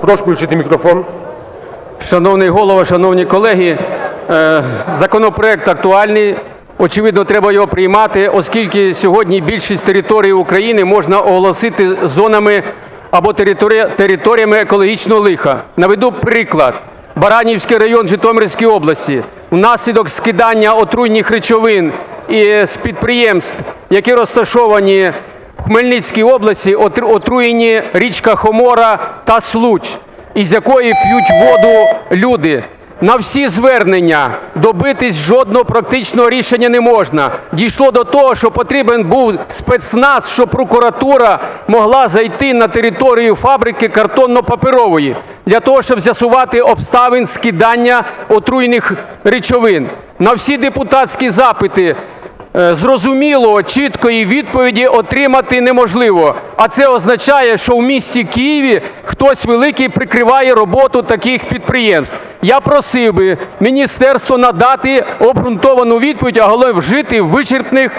Прошу включити мікрофон. Шановний голово, шановні колеги, е, законопроект актуальний. Очевидно, треба його приймати, оскільки сьогодні більшість територій України можна оголосити зонами або територіями екологічного лиха. Наведу приклад. Баранівський район Житомирської області. Внаслідок скидання отруйних речовин і з підприємств, які розташовані Хмельницькій області, отру- отруєні річка Хомора та Случ із якої п'ють воду люди. На всі звернення добитись жодного практичного рішення не можна. Дійшло до того, що потрібен був спецназ, щоб прокуратура могла зайти на територію фабрики картонно-паперової для того, щоб з'ясувати обставин скидання отруйних речовин. На всі депутатські запити Зрозуміло, чіткої відповіді отримати неможливо. А це означає, що в місті Києві хтось великий прикриває роботу таких підприємств. Я просив би міністерство надати обґрунтовану відповідь, а головне вжити вичерпних